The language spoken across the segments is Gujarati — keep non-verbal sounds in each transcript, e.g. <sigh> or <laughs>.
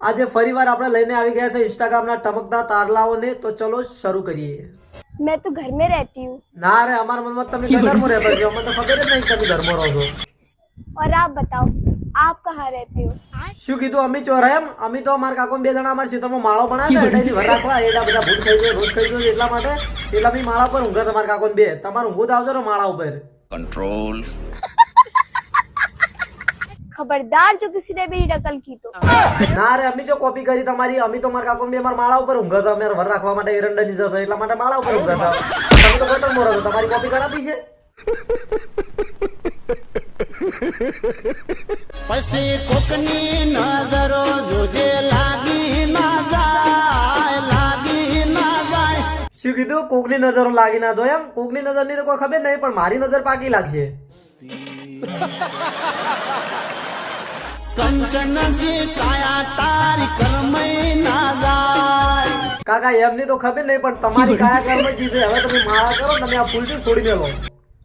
આજે ફરીવાર આપણે લઈને આવી ગયા છે ઇન્સ્ટાગ્રામના ટમકતા તારલાઓને તો ચલો શરૂ કરીએ मैं तो घर में रहती हूँ ના રે અમારા મનમાં તમે કઈ ઘરમાં રહેતા છો અમને તો ખબર જ નહીં કે તમે ઘરમાં રહો છો और आप बताओ आप कहाँ रहते हो શું કીધું અમી ચોર એમ અમી તો અમારા કાકો બે જણા અમારા ક્ષેત્રમાં માળો બનાવ્યા હતા એની વર રાખવા એડા બધા ભૂત ખાઈ જાય રોજ ખાઈ જાય એટલા માટે એટલા બી માળા ઉપર ઊંઘે તમારા કાકો બે તમારું ઊંઘું જ આવજો ને માળા ઉપર control खबरदार जो किसी ने मेरी नकल की तो ના રે અમી જો કોપી કરી તમારી અમી તો મારા કાકો બે અમારા માળા ઉપર ઊંઘે છે અમારે વર રાખવા માટે એરંડાની જશે એટલા માટે માળા ઉપર ઊંઘે છે તમે તો ગટર મોરો છો તમારી કોપી કરાતી છે પછી કોકની નજરો જોજે લાગી ના જાય લાગી ના જાય શું કીધું કોકની નજરો લાગી ના જોઈએ એમ કોકની નજર ની તો કોઈ ખબર નહીં પણ મારી નજર પાકી લાગશે કંચન સે કાયા તારી કરમઈ ના જાય કાકા એમની તો ખબર નહીં પણ તમારી <laughs> કાયા કર્મ જી છે. હવે તમે માળા કરો તમે આ ફૂલ છોડી મેલો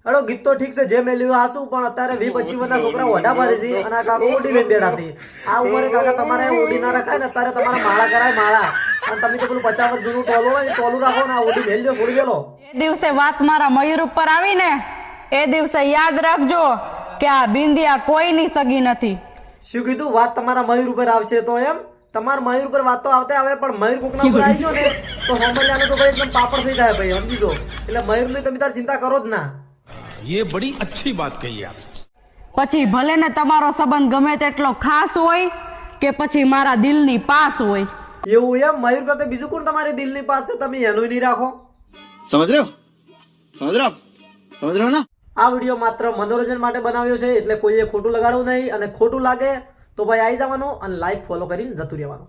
હેડો ગીત તો ઠીક છે જે મેલ્યું હાસું પણ અત્યારે વી પચીસ બધા છોકરા ઓઢા ભરે છે અને આ કાકો ઓઢી લઈને બેઠા છે. આ ઉંમરે કાકા તમારે ઓઢી ના રખાય ને અત્યારે તમારે માળા કરાય માળા. અને તમે તો પેલું પચાસ વર્ષ જૂનું ટોલું હોય ટોલું રાખો ને આ ઓઢી મેલ્યો છોડી મેલો એ દિવસે વાત મારા મયુર ઉપર આવી ને એ દિવસે યાદ રાખજો કે આ બિંદિયા કોઈની સગી નથી. શું કીધું? વાત તમારા મયુર ઉપર આવશે તો એમ? તમારા મયુર ઉપર વાત તો આવે પણ મયુર કોકના ઉપર આવી ગયો ને તો હોમલિયાનો તો ભાઈ એકદમ પાપડ થઈ જાય ભાઈ સમજી દો એટલે મયુરની તમે તાર ચિંતા કરો જ ના. એ બડી અચ્છી વાત કહી આપ. પછી ભલે ને તમારો સંબંધ ગમે તેટલો ખાસ હોય કે પછી મારા દિલની પાસ હોય. એવું એમ? મયુર કરતા બીજું કોણ તમારી દિલની પાસ છે? તમે એનું નહીં રાખો. સમજ રહ્યો? સમજ રહ્યો? સમજ રહ્યો ના? આ વીડિયો માત્ર મનોરંજન માટે બનાવ્યો છે, એટલે કોઈએ ખોટું લગાડવું નહીં અને ખોટું લાગે તો ભાઈ આવી જવાનું અને લાઈક ફોલો કરીને જતું રહેવાનું.